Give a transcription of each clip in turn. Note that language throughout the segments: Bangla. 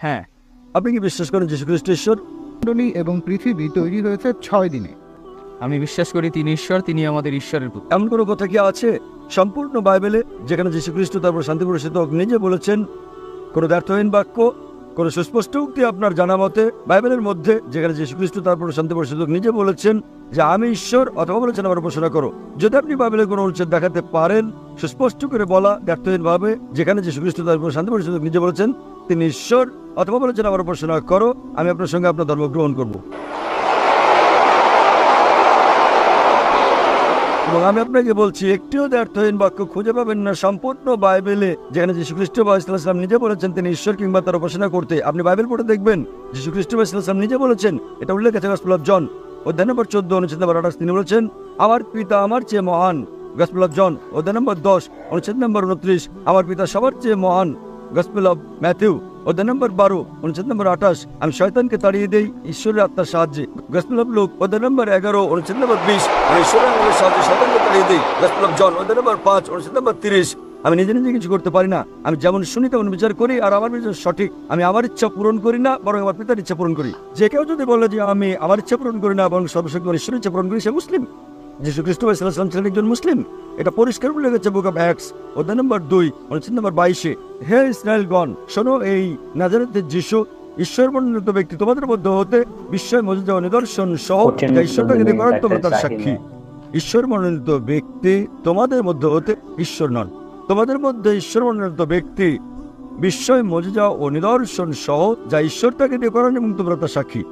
হ্যাঁ। আপনি কি বিশ্বাস করেন যীশু খ্রিস্ট ঈশ্বর? মণ্ডলী এবং পৃথিবী তৈরি হয়েছে ছয় দিনে। আমি বিশ্বাস করি তিনি ঈশ্বর তিনি আমাদের ঈশ্বরের পুত্র। এমন কোনো কথা কি আছে? সম্পূর্ণ বাইবেলে যেখানে যীশু খ্রিস্ট তারপর শান্তি প্রসাদ নিজে বলেছেন কোনো ব্যর্থহীন বাক্য কোনো সুস্পষ্ট উক্তি আপনার জানা মতে বাইবেলের মধ্যে যেখানে যীশু খ্রিস্ট তারপর শান্তি প্রসাদ নিজে বলেছেন যে আমি ঈশ্বর অথবা বলেছেন আমার উপাসনা করো। যদি আপনি বাইবেলের কোনো অনুচ্ছেদ দেখাতে পারেন সুস্পষ্ট করে বলা ব্যর্থহীন ভাবে যেখানে যীশু খ্রিস্ট তারপর শান্তি প্রসাদ নিজে বলেছেন তিনি ঈশ্বর, অথবা বলেছেন আমার উপাসনা করো, আমি আপনার সঙ্গে আপনার ধর্ম গ্রহণ করব। এবং আমি আপনাকে বলছি একটিও দ্ব্যর্থহীন বাক্য খুঁজে পাবেন না। সম্পূর্ণ বাইবেলে যেখানে যীশু খ্রিস্ট বা ইসলাম নিজে বলেছেন তিনি ঈশ্বর কিংবা তার উপাসনা করতে। আপনি বাইবেল পড়ে দেখবেন যীশু খ্রিস্ট বা ইসলাম নিজে বলেছেন, এটা উল্লেখ আছে গসপুল অফ জন। অধ্যায় নম্বর চোদ্দ, অনুচ্ছেদ নম্বর আঠাশ, তিনি বলেছেন, আমার পিতা আমার চেয়ে মহান। গসপুল অফ জন, অধ্যায় নম্বর দশ, অনুচ্ছেদ নম্বর উনত্রিশ, আমার পিতা সবার চেয়ে মহান। গসপেল অফ ম্যাথিউ অধ্যায় নম্বর বারো, অনুচ্ছেদ নম্বর আঠাশ, আমি শয়তানকে তাড়িয়ে দেই, ঈশ্বরের আত্মার সাহায্যে। গসপেল অফ লোক অধ্যায় নম্বর এগারো, অনুচ্ছেদ নম্বর বিশ, আমি ঈশ্বরের আত্মার সাহায্যে শয়তানকে তাড়িয়ে দিই। গসপেল অফ জন অধ্যায় নম্বর পাঁচ, অনুচ্ছেদ নম্বর তিরিশ, আমি নিজে নিজে কিছু করতে পারি না। আমি যেমন শুনি, তেমন বিচার করি, আর আমার বিচার সঠিক। আমি আমার ইচ্ছা পূরণ করি না, বরং আমার পিতার ইচ্ছা পূরণ করি। যে কেউ যদি বলে যে আমি আমার ইচ্ছা পূরণ করি না, বরং সর্বশক্তি ঈশ্বরের ইচ্ছা পূরণ করি, সে মুসলিম। যীশু খ্রিস্ট ছিলেন একজন মুসলিম। এটা পরিষ্কার উল্লেখ আছে বুক অফ অ্যাক্স অধ্যায় নম্বর দুই অনুচ্ছেদ নম্বর বাইশে। হে ইসরায়েল গণ শোনো এই নাজারেতের যিশু ঈশ্বর মনোনীত ব্যক্তি তোমাদের মধ্যে হতে বিস্ময় মজুদ নিদর্শন সহ তোমরা তার সাক্ষী। ঈশ্বর মনোনীত ব্যক্তি তোমাদের মধ্যে হতে ঈশ্বর নন। তোমাদের মধ্যে ঈশ্বর মনোনীত ব্যক্তি বিস্ময় মজুজা ও নিদর্শন সহ যা ঈশ্বর তাকে দিয়ে করেন এবং তোমরা তার সাক্ষী।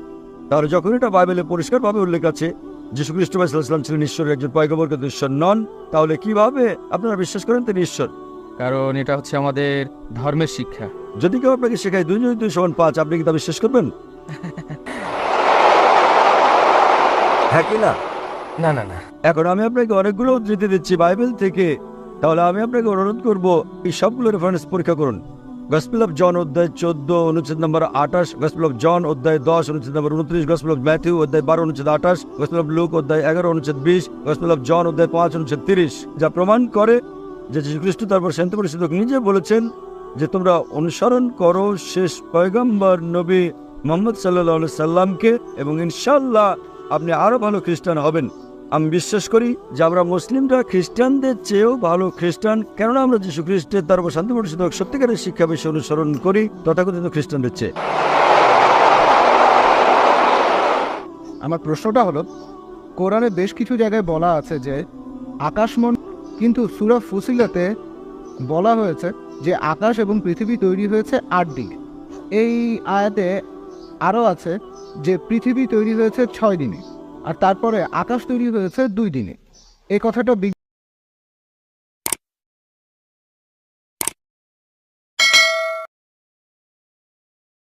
তাহলে যখন এটা বাইবেলে পরিষ্কারভাবে উল্লেখ আছে যীশু খ্রিস্ট ইসলাম ছিলেন ঈশ্বরের একজন পয়গবর কিন্তু ঈশ্বর নন তাহলে কীভাবে আপনারা বিশ্বাস করেন তিনি ঈশ্বর? কারণ এটা হচ্ছে আমাদের ধর্মের শিক্ষা। যদি কেউ আপনাকে শেখায় দুই দুই দুই সমান পাঁচ আপনি কি তা বিশ্বাস করবেন? হ্যাঁ কি না? না না না। এখন আমি আপনাকে অনেকগুলো উদ্ধৃতি দিচ্ছি বাইবেল থেকে। তাহলে আমি আপনাকে অনুরোধ করব এই সবগুলো রেফারেন্স পরীক্ষা করুন। গসপিল অফ জন অধ্যায় চোদ্দ অনুচ্ছেদ নম্বর আঠাশ গসপিল অফ জন অধ্যায় দশ অনুচ্ছেদ নম্বর উনত্রিশ গসপিল অফ ম্যাথিউ অধ্যায় বারো অনুচ্ছেদ আঠাশ গসপিল অফ লুক অধ্যায় এগারো অনুচ্ছেদ বিশ গসপিল অফ জন অধ্যায় পাঁচ অনুচ্ছেদ তিরিশ যা প্রমাণ করে যে যীশু খ্রিস্ট তারপর শান্ত পরিষদ নিজে বলেছেন যে তোমরা অনুসরণ করো শেষ পয়গম্বর নবী মোহাম্মদ সাল্লাহ সাল্লামকে এবং ইনশাল্লাহ আপনি আরও ভালো খ্রিস্টান হবেন। আমি বিশ্বাস করি যে আমরা মুসলিমরা খ্রিস্টানদের চেয়েও ভালো খ্রিস্টান। কেননা আমরা যীশু খ্রিস্টের উপর শান্তি পরিষদ সত্যিকারের শিক্ষা বিষয় অনুসরণ করি, তথাকথিত খ্রিস্টানদের চেয়ে। আমার প্রশ্নটা হলো, কোরআনে বেশ কিছু জায়গায় বলা আছে যে, আকাশমন কিন্তু সুরা ফুসিলাতে বলা হয়েছে যে, আকাশ এবং পৃথিবী তৈরি হয়েছে আট দিনে। এই আয়াতে আরও আছে যে, পৃথিবী তৈরি হয়েছে ছয় দিনে। আর তারপরে আকাশ তৈরি হয়েছে দুই দিনে। এই কথাটা